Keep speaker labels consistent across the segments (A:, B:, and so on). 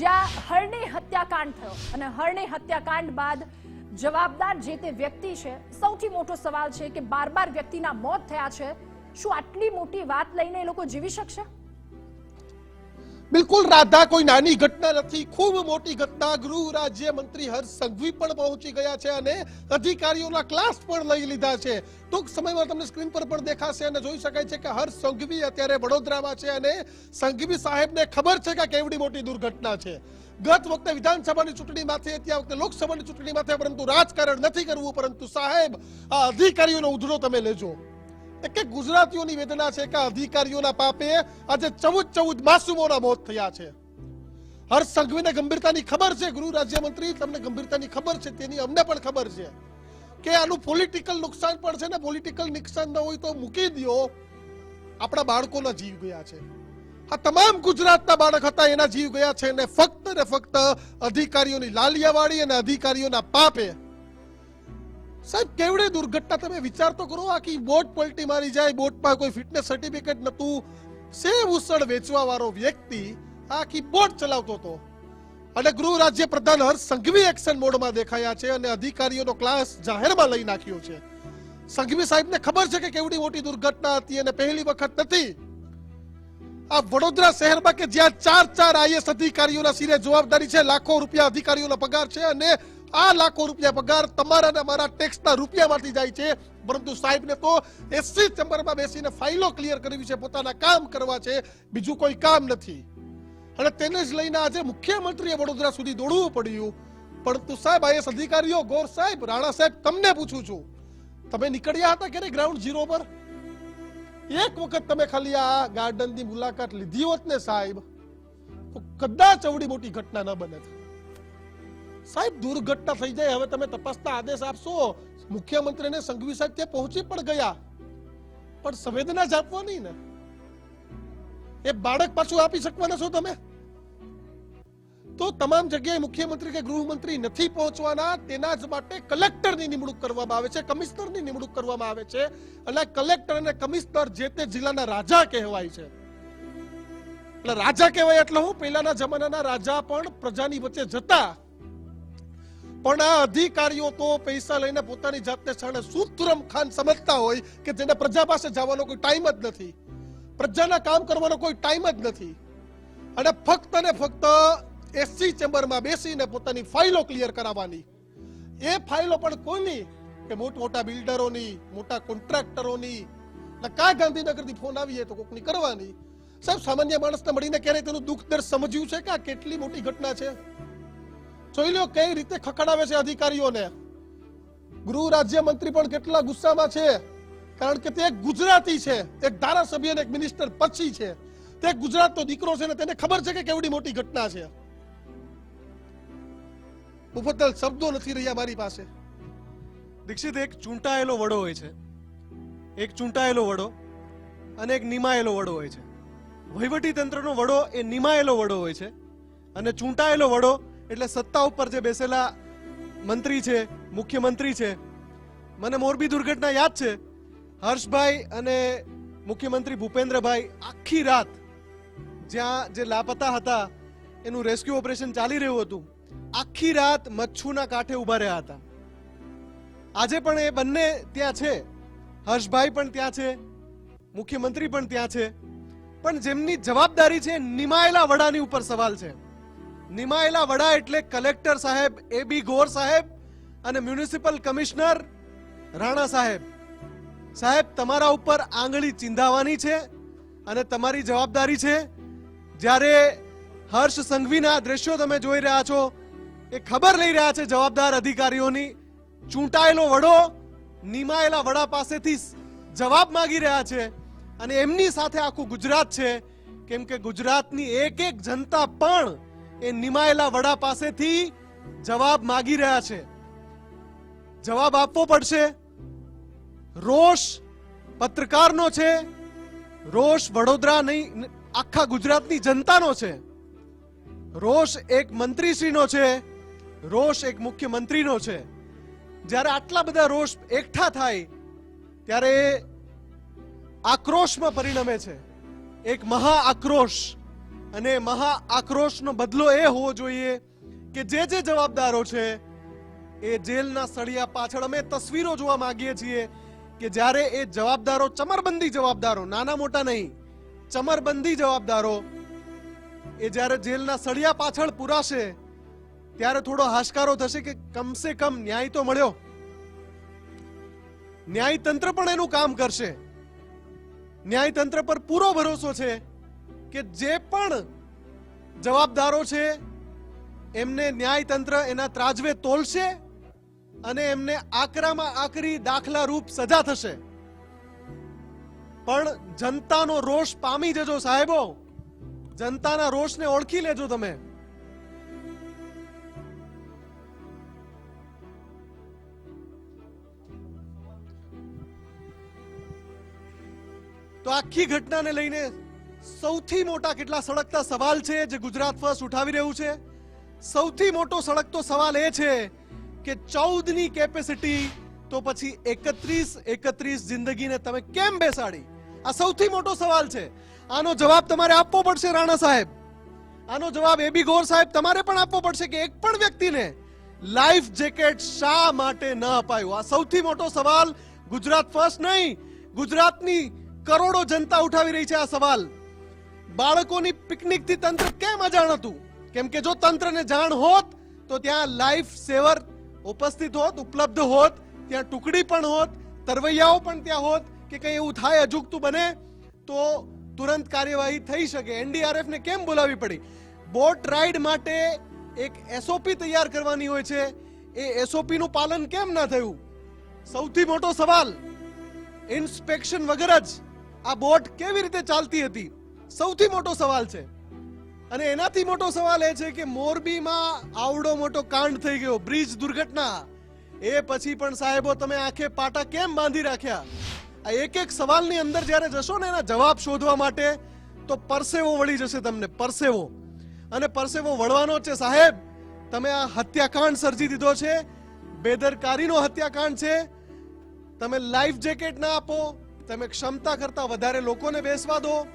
A: જ્યાં હરણી હત્યાકાંડ થયો અને હરણી હત્યાકાંડ બાદ જવાબદાર જે તે વ્યક્તિ છે, સૌથી મોટો સવાલ છે કે બાર બાર વ્યક્તિના મોત થયા છે, શું આટલી મોટી વાત લઈને એ લોકો જીવી શકશે?
B: બિલકુલ રાધા, કોઈ નાની ઘટના નથી. ખૂબ મોટી ઘટના. ગૃહ રાજ્ય મંત્રી હર્ષ સંઘવી પણ પહોંચી ગયા છે અને અધિકારીઓના ક્લાસ પણ લઈ લીધા છે. ટૂંક સમયમાં તમને સ્ક્રીન પર પણ દેખાશે અને જોઈ શકાય છે કે હર્ષ સંઘવી અત્યારે વડોદરામાં છે અને સંઘવી સાહેબને ખબર છે કે કેવડી મોટી દુર્ઘટના છે. ગત વખતે વિધાનસભાની ચૂંટણીમાંથી હતી, આ વખતે લોકસભાની ચૂંટણીમાંથી પરંતુ રાજકારણ નથી કરવું, પરંતુ સાહેબ, આ અધિકારીઓનો ઉધડો તમે લેજો. એક ગુજરાતીઓની વેદના છે કે અધિકારીઓના પાપે આજે ચૌદ ચૌદ માસુમોના મોત થયા છે. હર્ષ સંઘવીને ગંભીરતાની ખબર છે ગૃહ રાજ્યમંત્રી, તમને ગંભીરતાની ખબર છે, તેની અમને પણ ખબર છે કે આનું પોલિટિકલ નુકસાન પણ છે ને પોલિટિકલ નુકસાન ન હોય તો મૂકી દ્યો. આપણા બાળકોના જીવ ગયા છે. આ તમામ ગુજરાતના બાળક હતા, એના જીવ ગયા છે અને ફક્ત ને ફક્ત અધિકારીઓની લાલિયાવાડી અને અધિકારીઓના પાપે સાહેબ, કેવડે દુર્ઘટના તમે વિચાર તો કરો, આખી બોટ પલટી મારી જાય, બોટમાં કોઈ ફિટનેસ સર્ટિફિકેટ નતું સેવ ઉસળ વેચવા વાળો વ્યક્તિ આખી બોટ ચલાવતો હતો. અને ગૃહ રાજ્ય પ્રધાન હર્ષ સંઘવી એક્શન મોડમાં દેખાયા છે અને અધિકારીઓનો ક્લાસ જાહેરમાં લઈ નાખ્યો છે. સંઘવી સાહેબને ખબર છે કે કેવડી મોટી દુર્ઘટના હતી અને પહેલી વખત નથી. આ વડોદરા શહેરમાં કે જ્યાં ચાર ચાર આઈએસ અધિકારીઓના સિરે જવાબદારી છે, લાખો રૂપિયા અધિકારીઓનો પગાર છે અને આ લાખો રૂપિયા પગાર તમારા અને મારા ટેક્સના રૂપિયામાંથી જાય છે. પરંતુ સાહેબને તો એસસી ચેમ્બરમાં બેસીને ફાઇલો ક્લિયર કરવી છે, પોતાના કામ કરવા છે. બીજું કોઈ કામ નથી. અને તેને જ લઈને આજે મુખ્યમંત્રીએ વડોદરા સુધી દોડવું પડ્યું. પરંતુ સાહેબ આઈએસ અધિકારીઓ, ગોર સાહેબ, રાણા સાહેબ, તમને પૂછું છું. તમે નીકળ્યા હતા ક્યારે ગ્રાઉન્ડ ઝીરો પર? એક વખત તમે ખાલી આ ગાર્ડનની મુલાકાત લીધી હોત ને સાહેબ, તો કદાચ અવડી મોટી ઘટના ન બને. સાહેબ, દુર્ઘટના થઈ જાય, હવે તમે તપાસના આદેશ આપશો. મુખ્યમંત્રીને સંઘવી સાહેબ ત્યાં પહોંચી પણ ગયા. પણ સંવેદના જ આપવાની ને. એ બાળક પાછું આપી શકવાના છો તમે? તો તમામ જગ્યાએ મુખ્યમંત્રી કે ગૃહમંત્રી નથી પહોંચવાના, તેના જ માટે કલેક્ટરની નિમણૂક કરવામાં આવે છે, કમિશનરની નિમણૂક કરવામાં આવે છે. અને કલેક્ટર અને કમિશનર જે તે જિલ્લાના રાજા કહેવાય છે. એટલે રાજા કહેવાય એટલે હું પહેલાના જમાનાના રાજા પણ પ્રજાની વચ્ચે જતા પણ આ અધિકારીઓ તો પૈસા લઈને પોતાની જાતને જાણે સૂત્રમ ખાન સમજતા હોય કે જેને પ્રજા પાસે જવાનો કોઈ ટાઈમ જ નથી. પ્રજાના કામ કરવાનો કોઈ ટાઈમ જ નથી. અને ફક્ત ને ફક્ત એસસી ચેમ્બરમાં બેસીને પોતાની ફાઇલો ક્લિયર કરાવવાની. એ ફાઇલો પણ કોની? કે મોટ મોટા બિલ્ડરોની, મોટા કોન્ટ્રાક્ટરોની? કા ગાંધીનગરથી ફોન આવીએ તો કોકની કરવાની? સાહેબ, સામાન્ય માણસને મળીને ક્યારેય તેનું દુઃખ દર્દ સમજ્યું છે કે આ કેટલી મોટી ઘટના છે? જોઈ લો કઈ રીતે ખખડાવે છે અધિકારીઓને. ગૃહ રાજ્ય મંત્રી પણ કેટલા ગુસ્સામાં છે. કારણ કે તે એક ગુજરાતી છે, એક ધારાસભ્ય અને એક મિનિસ્ટર પછી છે. તે ગુજરાતનો દીકરો છે ને તેને ખબર છે કે કેવડી મોટી ઘટના છે. મુફદ્દલ શબ્દો નથી રહ્યા મારી પાસે.
C: દીક્ષિત, એક ચૂંટાયેલો વડો હોય છે. એક ચૂંટાયેલો વડો અને એક નિમાયેલો વડો હોય છે. વહીવટી તંત્રનો વડો એ નિમાયેલો વડો હોય છે અને ચૂંટાયેલો વડો એટલે સત્તા ઉપર જે બેસેલા મંત્રી છે, મુખ્યમંત્રી છે, મને મોરબી દુર્ઘટના યાદ છે. હર્ષભાઈ અને મુખ્યમંત્રી ભૂપેન્દ્રભાઈ આખી રાત જ્યાં જે લાપતા હતા, એનું રેસ્ક્યુ ઓપરેશન ચાલી રહ્યું હતું, આખી રાત મચ્છુના કાંઠે ઊભા રહ્યા હતા. આજે પણ એ બંને ત્યાં છે. હર્ષભાઈ પણ ત્યાં છે, મુખ્યમંત્રી પણ ત્યાં છે. પણ જેમની જવાબદારી છે નિમાયેલા વડાની ઉપર સવાલ છે. નિમાયેલા વડા એટલે કલેક્ટર સાહેબ એ બી ગોર સાહેબ અને મ્યુનિસિપલ કમિશનર રાણા સાહેબ. સાહેબ, તમારા ઉપર આંગળી ચીંધાવાની છે અને તમારી જવાબદારી છે. જ્યારે હર્ષ સંઘવીના દ્રશ્યો તમે જોઈ રહ્યા છો, એ ખબર લઈ રહ્યા છે જવાબદાર અધિકારીઓની, ચૂંટાયેલો વડો નિમાયેલા વડા પાસેથી જવાબ માંગી રહ્યા છે અને એમની સાથે આખું ગુજરાત છે. કેમ કે ગુજરાતની એક એક જનતા પણ એ નિમાયેલા વડા પાસેથી જવાબ માગી રહ્યા છે. જવાબ આપવો પડશે. રોષ પત્રકારનો છે. રોષ વડોદરા નહીં આખા ગુજરાતની જનતાનો છે. રોષ એક મંત્રીશ્રીનો છે. રોષ એક મુખ્યમંત્રીનો છે. જ્યારે આટલા બધા રોષ એકઠા થાય, ત્યારે આક્રોશમાં પરિણમે છે. એક મહા આક્રોશ અને મહા આક્રોશનો બદલો એ હોવો જોઈએ કે જે જે જવાબદારો છે, એ જેલના સળિયા પાછળ અમે તસવીરો જોવા માંગીએ છીએ કે જ્યારે એ જવાબદારો ચમરબંધી જવાબદારો, નાના મોટા નહીં, ચમરબંધી જવાબદારો એ જ્યારે જેલના સળિયા પાછળ પુરાશે, ત્યારે થોડો હાશકારો થશે કે કમસે કમ ન્યાય તો મળ્યો. ન્યાયતંત્ર પણ એનું કામ કરશે. ન્યાયતંત્ર પર પૂરો ભરોસો છે. કે જે પણ જવાબદારો છે, એમને ન્યાયતંત્ર એના ત્રાજવે તોલશે અને એમને આકરામાં આકરી દાખલા રૂપ સજા થશે. પણ જનતાનો રોષ પામી જજો સાહેબો. જનતાના રોષને ઓળખી લેજો તમે. તો આખી ઘટનાને લઈને સૌથી મોટા કેટલા સળગતા સવાલ છે જે ગુજરાત ફર્સ્ટ ઉઠાવી રહ્યું છે? સૌથી મોટો સળગતો સવાલ એ છે કે ચૌદની કેપેસિટી તો પછી એકત્રીસ એકત્રીસ જિંદગીને તમે કેમ બેસાડી? આ સૌથી મોટો સવાલ છે. આનો જવાબ તમારે આપવો પડશે રાણા સાહેબ. આનો જવાબ એબી ગોર સાહેબ તમારે પણ આપવો પડશે કે એક પણ વ્યક્તિને લાઈફ જેકેટ શા માટે ન અપાયું? આ સૌથી મોટો સવાલ ગુજરાત ફર્સ્ટ નહીં, ગુજરાતની કરોડો જનતા ઉઠાવી રહી છે આ સવાલ. બાળકોની પિકનિકથી તંત્ર કેમ અજાણ હતું? કેમ કે જો તંત્રને જાણ હોત, તો ત્યાં લાઈફ સેવર ઉપસ્થિત હોત, ઉપલબ્ધ હોત, ત્યાં ટુકડી પણ હોત, તરવૈયાઓ પણ ત્યાં હોત કે કંઈ એવું થાય, અજુગતું બને, તો તુરંત કાર્યવાહી થઈ શકે. એનડીઆરએફ ને કેમ બોલાવી પડી? બોટ રાઈડ માટે એક એસઓપી તૈયાર કરવાની હોય છે. એ એસઓપી નું પાલન કેમ ના થયું? સૌથી મોટો સવાલ, ઇન્સ્પેક્શન વગર જ આ બોટ કેવી રીતે ચાલતી હતી? સૌથી મોટો સવાલ છે. અને એનાથી મોટો સવાલ એ છે કે મોરબીમાં આવડો મોટો કાંડ થઈ ગયો, બ્રિજ દુર્ઘટના. એ પછી પણ સાહેબો તમે આંખે પાટા કેમ બાંધી રાખ્યા? આ એક એક સવાલની અંદર જ્યારે જશો ને એના જવાબ શોધવા માટે, તો પરસેવો વળી જશે તમને, પરસેવો. અને પરસેવો વળવાનો છે. સાહેબ, તમે આ હત્યાકાંડ સર્જી દીધો છે. બેદરકારીનો હત્યાકાંડ છે. તમે લાઈફ જેકેટ ના આપો, તમે ક્ષમતા કરતા વધારે લોકોને બેસવા દો.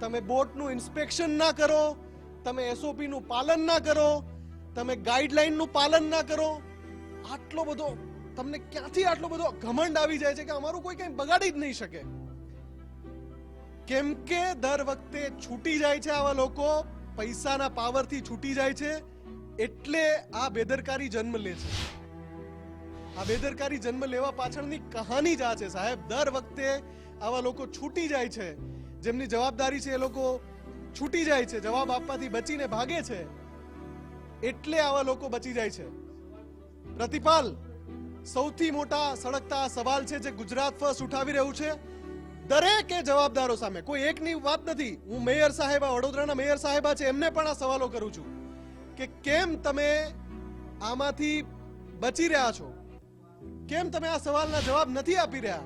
C: તમે બોટનું ઇન્સ્પેક્શન ના કરો, તમે એસઓપીનું પાલન ના કરો, તમે ગાઈડલાઇનનું પાલન ના કરો. આટલો બધો, તમને ક્યાંથી આટલો બધો ઘમંડ આવી જાય છે કે અમારું કોઈ કંઈ બગાડી જ નહીં શકે? કેમ કે દર વખતે છૂટી જાય છે આવા લોકો, પૈસાના પાવરથી છૂટી જાય છે, એટલે આ બેદરકારી જન્મ લે છે. આ બેદરકારી જન્મ લેવા પાછળની કહાની જ આ છે સાહેબ. દર વખતે આવા લોકો છૂટી જાય છે. જેમની જવાબદારી છે એ લોકો છૂટી જાય છે, જવાબ આપવાથી બચીને ભાગે છે, એટલે આવા લોકો બચી જાય છે. પ્રતિપાલ, સૌથી મોટા સળગતા સવાલ છે જે ગુજરાત ફર્સ્ટ ઉઠાવી રહ્યું છે. દરેકે જવાબદારો સામે, કોઈ એકની વાત નથી, હું મેયર સાહેબા વડોદરાના મેયર સાહેબા છે, એમને પણ આ સવાલો કરું છું કે કેમ તમે આમાંથી બચી રહ્યા છો? કેમ તમે આ સવાલના જવાબ નથી આપી રહ્યા?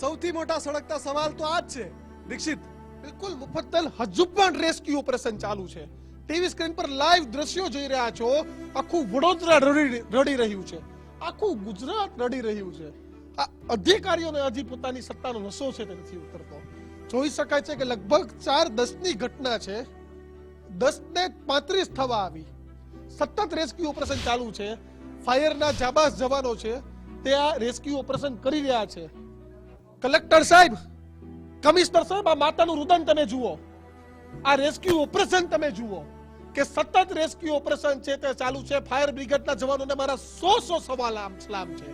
C: સૌથી મોટા સળગતા સવાલ તો આ જ છે દીક્ષિત.
B: બિલકુલ, મુફદ્દલ હજુ પણ રેસ્ક્યુ ઓપરેશન ચાલુ છે. ટીવી સ્ક્રીન પર લાઈવ દ્રશ્યો જોઈ રહ્યા છો. આખું વડોદરા રડી રહ્યું છે. આખું ગુજરાત રડી રહ્યું છે. આ અધિકારીઓને હજી પોતાની સત્તાનો નશો છે તે નથી ઉતરતો. જોઈ શકાય છે કે લગભગ ચાર દસની ઘટના છે. દસ ને પાંત્રીસ થવા આવી. સતત રેસ્ક્યુ ઓપરેશન ચાલુ છે. ફાયરના જાબાસ જવાનો છે. તે આ રેસ્ક્યુ ઓપરેશન કરી રહ્યા છે. કલેક્ટર સાહેબ કમિશનર સાહેબ, આ માતાનું રુદન તમે જુઓ. આ રેસ્ક્યુ ઓપરેશન તમે જુઓ. કે સતત રેસ્ક્યુ ઓપરેશન છે તે ચાલુ છે. ફાયર બ્રિગેડના જવાનોને મારા સો સો સવાલ સલામ છે.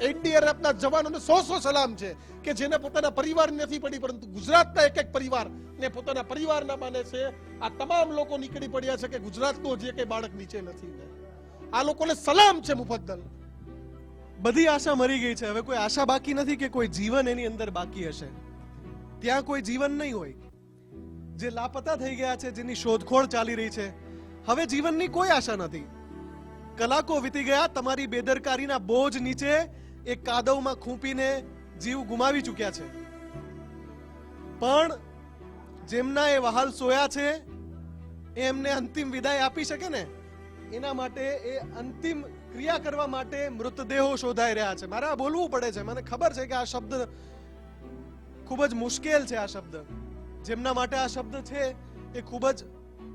B: એનડીઆરએફના જવાનોને સો સો સલામ છે કે જેને પોતાના પરિવાર નથી પડી, પરંતુ ગુજરાતના એક એક પરિવાર ને પોતાના પરિવારના માને છે. આ તમામ લોકો નીકળી પડ્યા છે કે ગુજરાતનું હજી એક બાળક નીચે નથી આ લોકોને સલામ છે મુફદ્દલ.
C: બધી આશા મરી ગઈ છે. હવે કોઈ આશા બાકી નથી કે કોઈ જીવન એની અંદર બાકી હશે? ત્યાં કોઈ જીવન નહીં હોય. જે લાપતા થઈ ગયા છે, જેની શોધખોળ ચાલી રહી છે, હવે જીવનની કોઈ આશા નથી. કલાકો વીતી ગયા, તમારી બેદરકારીના બોજ નીચે એ કાદવમાં ખૂંપીને જીવ ગુમાવી ચૂક્યા છે. પણ જેમના એ વહાલ સોયા છે, એમને અંતિમ વિદાય આપી શકે ને? એના માટે એ અંતિમ ક્રિયા કરવા માટે મૃતદેહો શોધાઈ રહ્યા છે. મારે આ બોલવું પડે છે. મને ખબર છે કે આ શબ્દ ખૂબ જ મુશ્કેલ છે આ શબ્દ. જેમના માટે આ શબ્દ છે એ ખૂબ જ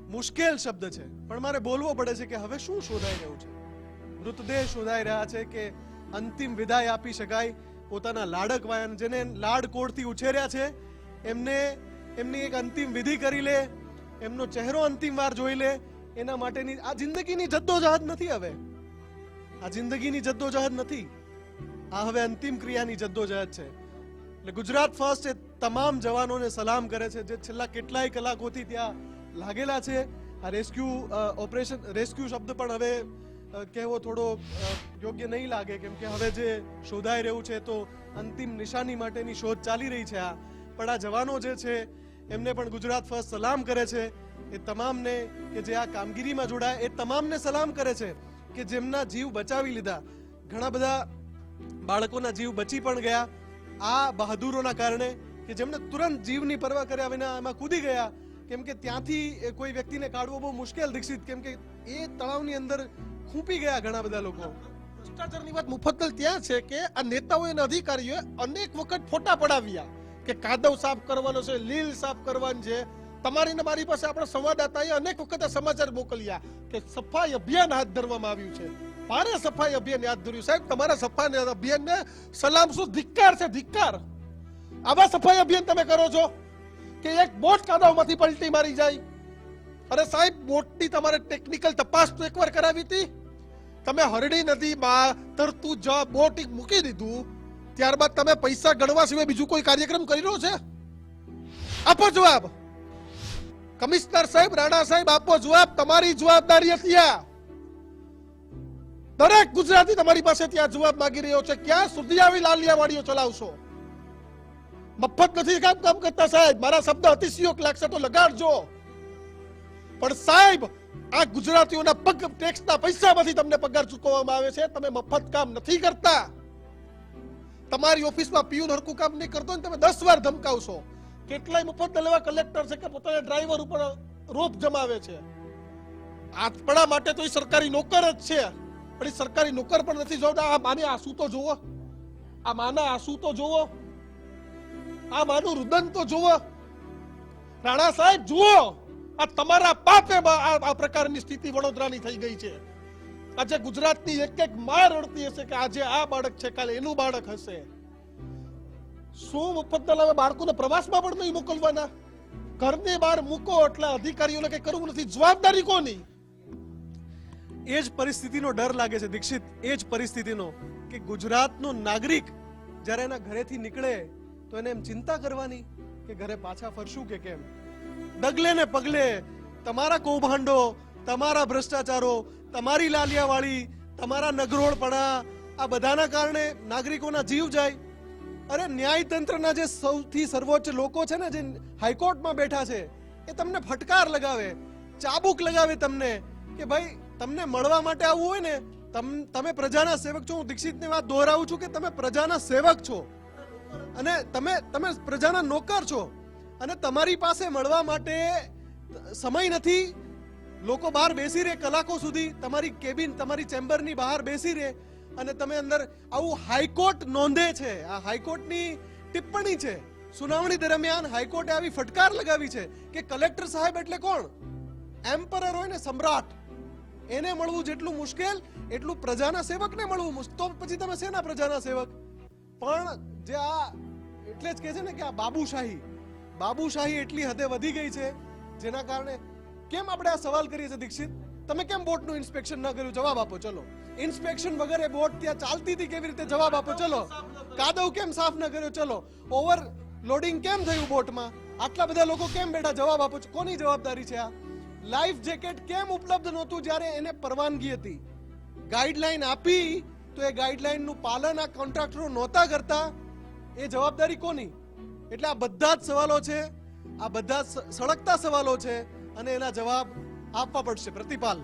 C: મુશ્કેલ શબ્દ છે. પણ મારે બોલવો પડે છે કે હવે શું શોધાઈ રહ્યું છે? મૃતદેહ શોધાઈ રહ્યા છે કે અંતિમ વિદાય આપી શકાય પોતાના લાડક વાયન જેને લાડકોડથી ઉછેર્યા છે, એમને, એમની એક અંતિમ વિધિ કરી લે, એમનો ચહેરો અંતિમ વાર જોઈ લે, એના માટેની, આ જિંદગીની જદ્દોજહદ નથી હવે. આ જિંદગીની જદ્દોજહદ નથી. આ હવે અંતિમ ક્રિયાની જદ્દોજહદ છે. એટલે ગુજરાત ફર્સ્ટ એ તમામ જવાનોને સલામ કરે છે જે છેલ્લા કેટલાય કલાકોથી ત્યાં લાગેલા છે. આ રેસ્ક્યુ ઓપરેશન, રેસ્ક્યુ શબ્દ પણ હવે કહેવો થોડો યોગ્ય નહીં લાગે કેમ કે હવે જે શોધાઈ રહ્યું છે તો અંતિમ નિશાની માટેની શોધ ચાલી રહી છે આ. પણ આ જવાનો જે છે એમને પણ ગુજરાત ફર્સ્ટ સલામ કરે છે. એ તમામને કે જે આ કામગીરીમાં જોડાય, એ તમામને સલામ કરે છે કે જેમના જીવ બચાવી લીધા. ઘણા બધા બાળકોના જીવ બચી પણ ગયા. આ બહાદુરોના કારણે કે જેમણે તુરંત જીવની પરવા કર્યા વિના એમાં કૂદી ગયા, કેમ કે ત્યાંથી કોઈ વ્યક્તિને કાઢવો બહુ મુશ્કેલ, દીક્ષિત, કેમ કે એ તળાવની અંદર ખૂંપી ગયા ઘણા બધા લોકો.
B: ભ્રષ્ટાચારની વાત મુફદ્દલ ત્યાં છે કે આ નેતાઓ અને અધિકારીઓએ અનેક વખત ફોટા પડાવ્યા કે કાદવ સાફ કરવાનો છે, લીલ સાફ કરવાની છે. તમારી ને મારી પાસે આપણા સંવાદદાતાએ અનેક વખત આ સમાચાર મોકલ્યા કે સફાઈ અભિયાન હાથ ધરવામાં આવ્યું છે. મારે સફાઈ અભિયાન યાદ ધર્યું. સાહેબ, તમારા સફાઈ અભિયાનને સલામ શું? ધિક્કાર છે, ધિક્કાર. આવા સફાઈ અભિયાન તમે કરો છો કે એક બોટ કાદવમાંથી પલટી મારી જાય. અરે સાહેબ, બોટની તમારે ટેકનિકલ તપાસ તો એકવાર કરાવી હતી. તમે હરડી નદીમાં તરતું જ બોટ મૂકી દીધું. ત્યારબાદ તમે પૈસા ગણવા સિવાય બીજું કોઈ કાર્યક્રમ કરી રહ્યો છે? આપો જવાબ. કમિશનર સાહેબ, રાણા સાહેબ, આપો જવાબ. તમારી જવાબદારી હતી આ. દરેક ગુજરાતી તમારી પાસે ત્યાં જવાબ માંગી રહ્યો છે. ક્યાં સુધી આવી લાલિયા વાડીઓ ચલાવશો? મફત નથી કામ કામ કરતા સાહેબ. મારા શબ્દ અતિશયોક લાગશે તો લગાડજો. પણ સાહેબ, આ ગુજરાતીઓના પગ ટેક્સના પૈસામાંથી તમને પગાર ચૂકવવામાં આવે છે. તમે મફત કામ નથી કરતા. તમારી ઓફિસમાં પીયુન હરકું કામ નહીં કરતો ને તમે દસ વાર ધમકાવશો. કેટલાય મફત લેવા કલેક્ટર છે કે પોતાના ડ્રાઈવર ઉપર રોપ જમાવે છે. આપણા માટે તો એ સરકારી નોકર જ છે. પણ એ સરકારી નોકર પણ નથી. જોતા આ માને આંસુ તો જુઓ. આ માના આંસુ તો જુઓ. આ માનું રુદન તો જુઓ. રાણા સાહેબ, જુઓ. આ તમારા પાપે આ પ્રકારની સ્થિતિ વડોદરાની થઈ ગઈ છે. આજે ગુજરાતની એક એક માં રડતી હશે કે આજે આ બાળક છે, કાલે એનું બાળક હશે. શું મુફદ્દલ હવે બાળકોને પ્રવાસમાં પણ નહીં મોકલવાના? ઘરની બહાર મૂકો એટલે અધિકારીઓને કઈ કરવું નથી. જવાબદારી કોની?
C: એ જ પરિસ્થિતિનો ડર લાગે છે, દીક્ષિત. એ જ પરિસ્થિતિનો કે ગુજરાતનો નાગરિક જ્યારે એના ઘરેથી નીકળે તો એને એમ ચિંતા કરવાની કે ઘરે પાછા ફરશું કે કેમ? ડગલે ને પગલે તમારા કૌભાંડો, તમારા ભ્રષ્ટાચારો, તમારી લાલિયાવાળી, તમારા નગરોળપણા, આ બધાના કારણે નાગરિકોના જીવ જાય. અરે ન્યાયતંત્રના જે સૌથી સર્વોચ્ચ લોકો છે ને, જે હાઈકોર્ટમાં બેઠા છે, એ તમને ફટકાર લગાવે, ચાબુક લગાવે તમને કે ભાઈ તમને મળવા માટે આવવું હોય ને, તમ- પ્રજાના સેવક છો. હું દીક્ષિતની વાત દોહરાવું છું કે તમે પ્રજાના સેવક છો. અને તમે તમે પ્રજાના નોકર છો. અને તમારી પાસે મળવા માટે સમય નથી. લોકો બહાર બેસી રહે કલાકો સુધી. તમારી કેબિન, તમારી ચેમ્બરની બહાર બેસી રહે. અને તમે અંદર આવું હાઈકોર્ટ નોંધે છે. આ હાઈકોર્ટની ટિપ્પણી છે. સુનાવણી દરમિયાન હાઈકોર્ટે આવી ફટકાર લગાવી છે કે કલેક્ટર સાહેબ એટલે કોણ? એમ્પરર હોય ને સમ્રાટ. એને મળવું જેટલું મુશ્કેલ, એટલું પ્રજાના સેવકને મળવું તો પછી તમે શેના પ્રજાના સેવક? પણ જે આ, એટલે જ કહે છે ને કે આ બાબુશાહી બાબુશાહી એટલી હદે વધી ગઈ છે, જેના કારણે કેમ આપણે આ સવાલ કરીએ છીએ, દીક્ષિત? તમે કેમ બોટનું ઇન્સ્પેક્શન ન કર્યું? જવાબ આપો, ચલો. ઇન્સ્પેક્શન વગર બોટ ત્યાં ચાલતી હતી કેવી રીતે? જવાબ આપો, ચલો. કાદવ કેમ સાફ ન કર્યો? ચલો. ઓવર લોડિંગ કેમ થયું બોટમાં? આટલા બધા લોકો કેમ બેઠા? જવાબ આપો છો. કોની જવાબદારી છે આ? લાઈફ જેકેટ કેમ ઉપલબ્ધ નહોતું જ્યારે એને પરવાનગી હતી? ગાઈડલાઈન આપી તો એ ગાઈડલાઈનનું પાલન આ કોન્ટ્રાક્ટરો નહોતા કરતા. એ જવાબદારી કોની? એટલે આ બધા જ સવાલો છે, આ બધા સળગતા સવાલો છે અને એના જવાબ આપવા પડશે. પ્રતિપાલ.